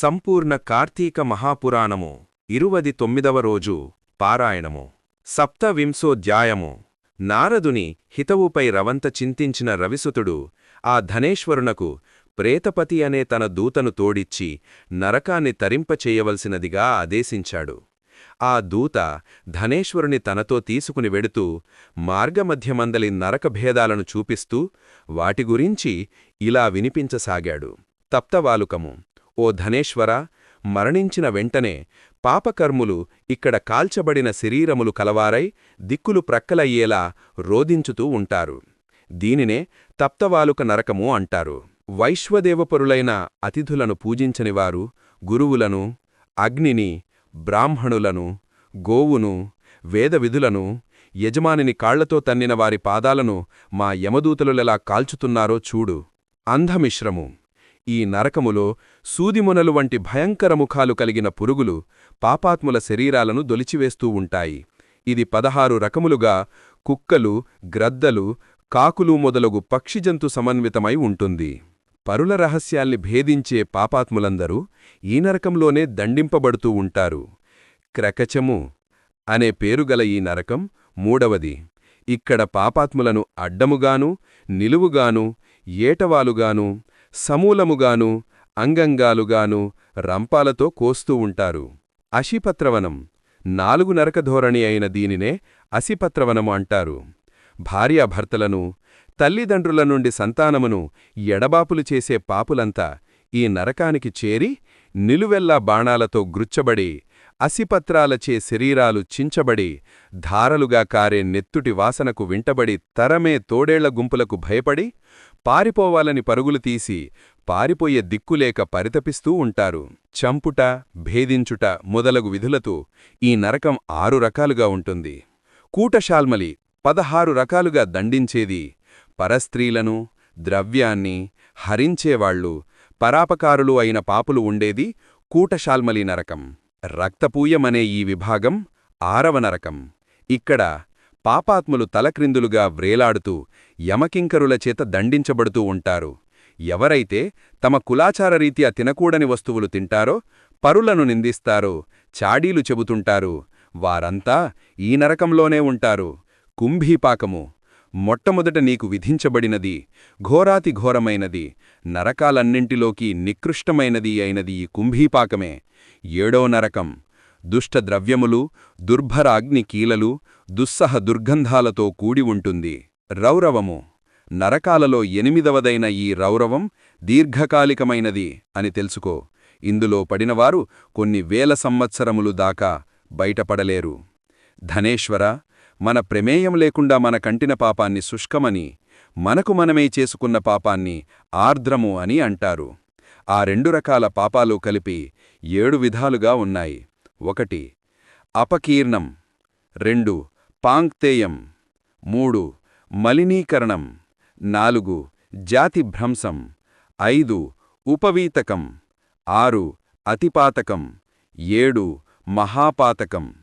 సంపూర్ణ కార్తీక మహాపురాణము. ఇరువది తొమ్మిదవ రోజు పారాయణము. సప్తవింశోధ్యాయము నారదుని హితవుపై రవంత చింతించిన రవిసుతుడు ఆ ధనేశ్వరునకు ప్రేతపతి అనే తన దూతను తోడిచ్చి నరకాన్ని తరింపచేయవలసినదిగా ఆదేశించాడు. ఆ దూత ధనేశ్వరుని తనతో తీసుకుని వెడుతూ మార్గమధ్యమందలి నరకభేదాలను చూపిస్తూ వాటి గురించి ఇలా వినిపించసాగాడు. తప్తవాలుకము. ఓ ధనేశ్వర మరణించిన వెంటనే పాపకర్ములు ఇక్కడ కాల్చబడిన శరీరములు కలవారై దిక్కులు ప్రక్కలయ్యేలా రోదించుతూ ఉంటారు. దీనినే తప్తవాలుక నరకము అంటారు. వైశ్వదేవపరులైన అతిథులను పూజించనివారు గురువులను అగ్నిని బ్రాహ్మణులను గోవును వేదవిధులను యజమానిని కాళ్ళతో తన్నిన వారి పాదాలను మా యమదూతలులెలా కాల్చుతున్నారో చూడు. అంధమిశ్రము. ఈ నరకములో సూదిమునలు వంటి భయంకర ముఖాలు కలిగిన పురుగులు పాపాత్ముల శరీరాలను దొలిచివేస్తూ ఉంటాయి. ఇది పదహారు రకములుగా కుక్కలు గ్రద్దలు కాకులు మొదలగు పక్షిజంతు సమన్వితమై ఉంటుంది. పరుల రహస్యాల్ని భేదించే పాపాత్ములందరూ ఈ నరకంలోనే దండింపబడుతూ ఉంటారు. క్రకచము అనే పేరుగల ఈ నరకం మూడవది. ఇక్కడ పాపాత్ములను అడ్డముగాను నిలువుగాను ఏటవాలుగాను సమూలముగాను అంగంగాలుగాను రంపాలతో కోస్తూ ఉంటారు. అశిపత్రవనం నాలుగు నరకధోరణి అయిన దీనినే అసిపత్రవనము అంటారు. భార్యాభర్తలను తల్లిదండ్రుల నుండి సంతానమును ఎడబాపులు చేసే పాపులంతా ఈ నరకానికి చేరి నిలువెల్లా బాణాలతో గ్రుచ్చబడి అసిపత్రాలచే శరీరాలు చించబడి ధారలుగా కారే నెత్తుటి వాసనకు వింటబడి తరమే తోడేళ్ళ గుంపులకు భయపడి పారిపోవాలని పరుగులు తీసి పారిపోయే దిక్కులేక పరితపిస్తూ ఉంటారు. చంపుట భేదించుట మొదలగు విధులతో ఈ నరకం ఆరు రకాలుగా ఉంటుంది. కూటశాల్మలి పదహారు రకాలుగా దండించేది పరస్త్రీలను ద్రవ్యాన్ని హరించేవాళ్ళు పరాపకారులు అయిన పాపులు ఉండేది కూటశాల్మలి నరకం. రక్తపూయమనే ఈ విభాగం ఆరవ నరకం. ఇక్కడ పాపాత్ములు తలక్రిందులుగా వ్రేలాడుతూ యమకింకరుల చేత దండించబడుతూ ఉంటారు. ఎవరైతే తమ కులాచారరీత్యా తినకూడని వస్తువులు తింటారో పరులను నిందిస్తారో చాడీలు చెబుతుంటారు వారంతా ఈ నరకంలోనే ఉంటారు. కుంభీపాకము మొట్టమొదట నీకు విధించబడినది ఘోరాతి ఘోరమైనది నరకాలన్నింటిలోకి నికృష్టమైనది అయినది ఈ కుంభీపాకమే. ఏడో నరకం దుష్టద్రవ్యములు దుర్భరాగ్ని కీలలు దుస్సహ దుర్గంధాలతో కూడి ఉంటుంది. రౌరవము. నరకాలలో ఎనిమిదవదైన ఈ రౌరవం దీర్ఘకాలికమైనది అని తెలుసుకో. ఇందులో పడినవారు కొన్ని వేల సంవత్సరములు దాకా బయటపడలేరు. ధనేశ్వర మన ప్రమేయం లేకుండా మన కంటిన పాపాన్ని శుష్కమని మనకు మనమే చేసుకున్న పాపాన్ని ఆర్ద్రము అని అంటారు. ఆ రెండు రకాల పాపాలు కలిపి ఏడు విధాలుగా ఉన్నాయి. ఒకటి అపకీర్ణం. రెండు పాంక్తేయం. మూడు మలినీకరణం. నాలుగు జాతిభ్రంశం. ఐదు ఉపవీతకం. ఆరు అతిపాతకం. ఏడు మహాపాతకం.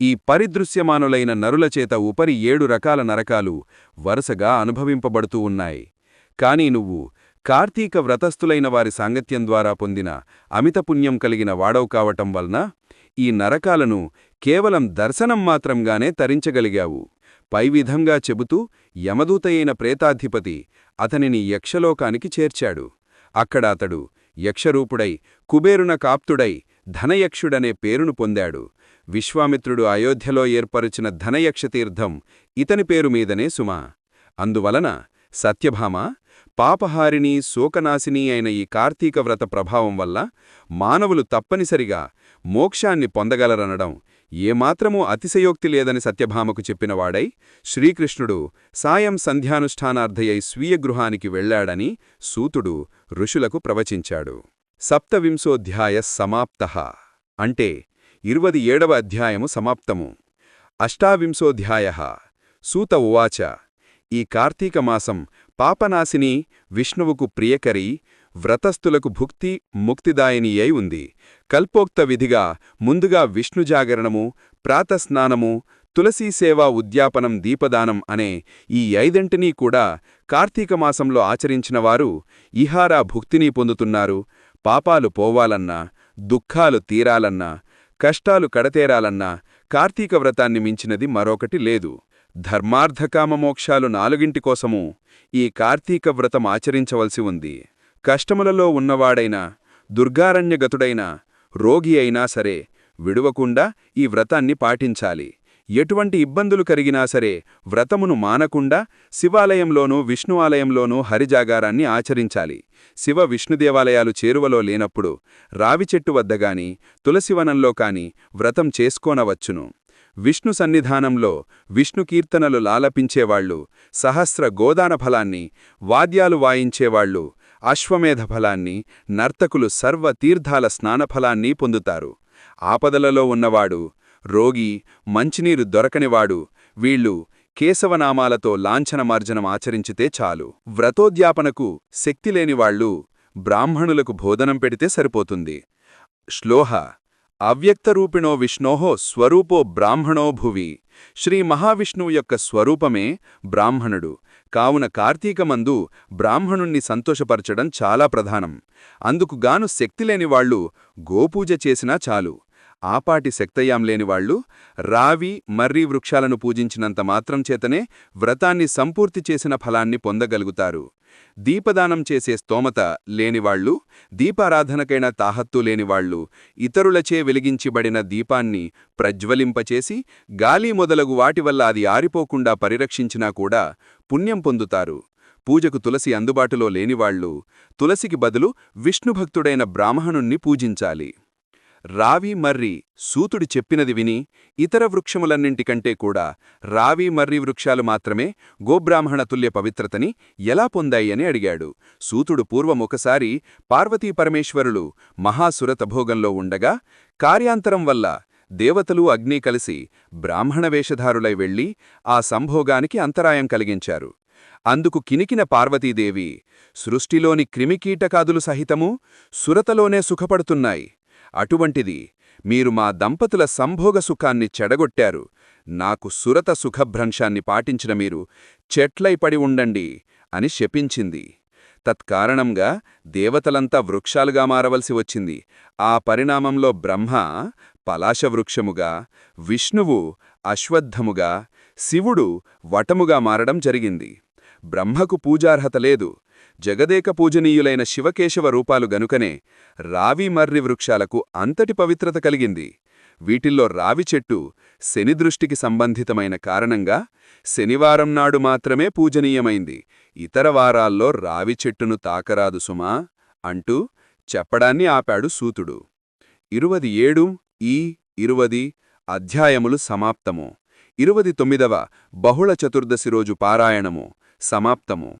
ఈ పరిదృశ్యమానులైన నరులచేత ఉపరి ఏడు రకాల నరకాలు వరుసగా అనుభవింపబడుతూ ఉన్నాయి. కాని నువ్వు కార్తీక వ్రతస్థులైన వారి సాంగత్యం ద్వారా పొందిన అమితపుణ్యం కలిగిన వాడవు కావటం వలన ఈ నరకాలను కేవలం దర్శనం మాత్రంగానే తరించగలిగావు. పై విధంగా చెబుతూ యమదూతయైన ప్రేతాధిపతి అతనిని యక్షలోకానికి చేర్చాడు. అక్కడ అతడు యక్షరూపుడై కుబేరున కాప్తుడై ధనయక్షుడనే పేరును పొందాడు. విశ్వామిత్రుడు అయోధ్యలో ఏర్పరిచిన ధనయక్షతీర్థం ఇతని పేరు మీదనే సుమా. అందువలన సత్యభామ పాపహారిణి శోకనాశిని అయిన ఈ కార్తీక వ్రత ప్రభావం వల్ల మానవులు తప్పనిసరిగా మోక్షాన్ని పొందగలరనడం ఏమాత్రమూ అతిశయోక్తి లేదని సత్యభామకు చెప్పినవాడై శ్రీకృష్ణుడు సాయం సంధ్యానుష్ఠానార్థయై స్వీయ గృహానికి వెళ్ళాడని సూతుడు ఋషులకు ప్రవచించాడు. సప్తవింశోధ్యాయ సమాప్త. అంటే ఇరువది ఏడవ అధ్యాయము సమాప్తము. అష్టావింశోధ్యాయ సూత ఉవాచ ఈ కార్తీక మాసం పాపనాశిని విష్ణువుకు ప్రియకరి వ్రతస్థులకు భుక్తి ముక్తిదాయిని అయి ఉంది. కల్పోక్త విధిగా ముందుగా విష్ణుజాగరణము ప్రాతస్నానము తులసీసేవా ఉద్యాపనం దీపదానం అనే ఈ ఐదంటినీ కూడా కార్తీకమాసంలో ఆచరించినవారు ఇహారా భుక్తిని పొందుతున్నారు. పాపాలు పోవాలన్నా దుఃఖాలు తీరాలన్నా కష్టాలు కడతేరాలన్నా కార్తీక వ్రతాన్ని మించినది మరొకటి లేదు. ధర్మార్థకామమోక్షాలు నాలుగింటి కోసము ఈ కార్తీక వ్రతం ఆచరించవలసి ఉంది. కష్టములలో ఉన్నవాడైనా దుర్గారణ్యగతుడైనా రోగి అయినా సరే విడువకుండా ఈ వ్రతాన్ని పాటించాలి. ఎటువంటి ఇబ్బందులు కరిగినా సరే వ్రతమును మానకుండా శివాలయంలోనూ విష్ణు ఆలయంలోనూ హరిజాగారాన్ని ఆచరించాలి. శివ విష్ణుదేవాలయాలు చేరువలో లేనప్పుడు రావి చెట్టు వద్దగాని తులసివనంలో కాని వ్రతం చేసుకోనవచ్చును. విష్ణు సన్నిధానంలో విష్ణు కీర్తనలు లాలపించేవాళ్ళు సహస్ర గోదాన ఫలాన్ని వాద్యాలు వాయించేవాళ్ళు అశ్వమేధ ఫలాన్ని నర్తకులు సర్వ తీర్థాల స్నానఫలాన్ని పొందుతారు. ఆపదలలో ఉన్నవాడు రోగి మంచినీరు దొరకనివాడు వీళ్ళు కేశవనామాలతో లాంఛనమార్జనం ఆచరించితే చాలు. వ్రతోద్యాపనకు శక్తిలేనివాళ్ళు బ్రాహ్మణులకు భోదనం పెడితే సరిపోతుంది. శ్లోహ అవ్యక్తరూపిణో విష్ణోహో స్వరూపో బ్రాహ్మణో భువి. శ్రీ మహావిష్ణువు యొక్క స్వరూపమే బ్రాహ్మణుడు. కావున కార్తీకమందు బ్రాహ్మణుణ్ణి సంతోషపరచడం చాలా ప్రధానం. అందుకుగాను శక్తిలేని శక్తిలేనివాళ్ళు గోపూజ చేసినా చాలు. ఆపాటి శక్తయ్యాం లేనివాళ్ళు రావి మర్రి వృక్షాలను పూజించినంత మాత్రం చేతనే వ్రతాన్ని సంపూర్తి చేసిన ఫలాన్ని పొందగలుగుతారు. దీపదానం చేసే స్తోమత లేనివాళ్ళు దీపారాధనకైన తాహత్తు లేనివాళ్ళు ఇతరులచే వెలిగించిబడిన దీపాన్ని ప్రజ్వలింపచేసి గాలి మొదలగు వాటి వల్ల అది ఆరిపోకుండా పరిరక్షించినా కూడా పుణ్యం పొందుతారు. పూజకు తులసి అందుబాటులో లేనివాళ్ళు తులసికి బదులు విష్ణుభక్తుడైన బ్రాహ్మణుణ్ణి పూజించాలి. రావి మర్రి సూతుడి చెప్పినది విని ఇతర వృక్షములన్నింటికంటే కూడా రావి మర్రి వృక్షాలు మాత్రమే గోబ్రాహ్మణతుల్య పవిత్రతని ఎలా పొందాయని అడిగాడు. సూతుడు పూర్వమొకసారి పార్వతీపరమేశ్వరులు మహాసురతభోగంలో ఉండగా కార్యాంతరం వల్ల దేవతలు అగ్ని కలిసి బ్రాహ్మణ వేషధారులై వెళ్ళి ఆ సంభోగానికి అంతరాయం కలిగించారు. అందుకు కినికిన పార్వతీదేవి సృష్టిలోని క్రిమికీటకాదులు సహితము సురతలోనే సుఖపడుతున్నాయి. అటువంటిది. మీరు మా దంపతుల సంభోగ సుఖాన్ని చెడగొట్టారు. నాకు సురత సుఖభ్రంశాన్ని పాటించిన మీరు చెట్లై పడి ఉండండి అని శపించింది. తత్కారణంగా దేవతలంతా వృక్షాలుగా మారవలసి వచ్చింది. ఆ పరిణామంలో బ్రహ్మ పలాశవృక్షముగా విష్ణువు అశ్వత్థముగా శివుడు వటముగా మారడం జరిగింది. బ్రహ్మకు పూజార్హత లేదు. జగదేక పూజనీయులైన శివకేశవ రూపాలు గనుకనే రావి మర్రి వృక్షాలకు అంతటి పవిత్రత కలిగింది. వీటిల్లో రావి చెట్టు శని దృష్టికి సంబంధితమైన కారణంగా శనివారం నాడు మాత్రమే పూజనీయమైంది. ఇతర వారాల్లో రావి చెట్టును తాకరాదు సుమా అంటూ చెప్పడాన్ని ఆపాడు సూతుడు. ఇరువది ఏడు ఈ ఇరువది అధ్యాయములు సమాప్తము. ఇరువది తొమ్మిదవ బహుళ చతుర్దశి రోజు పారాయణము. సమాప్తము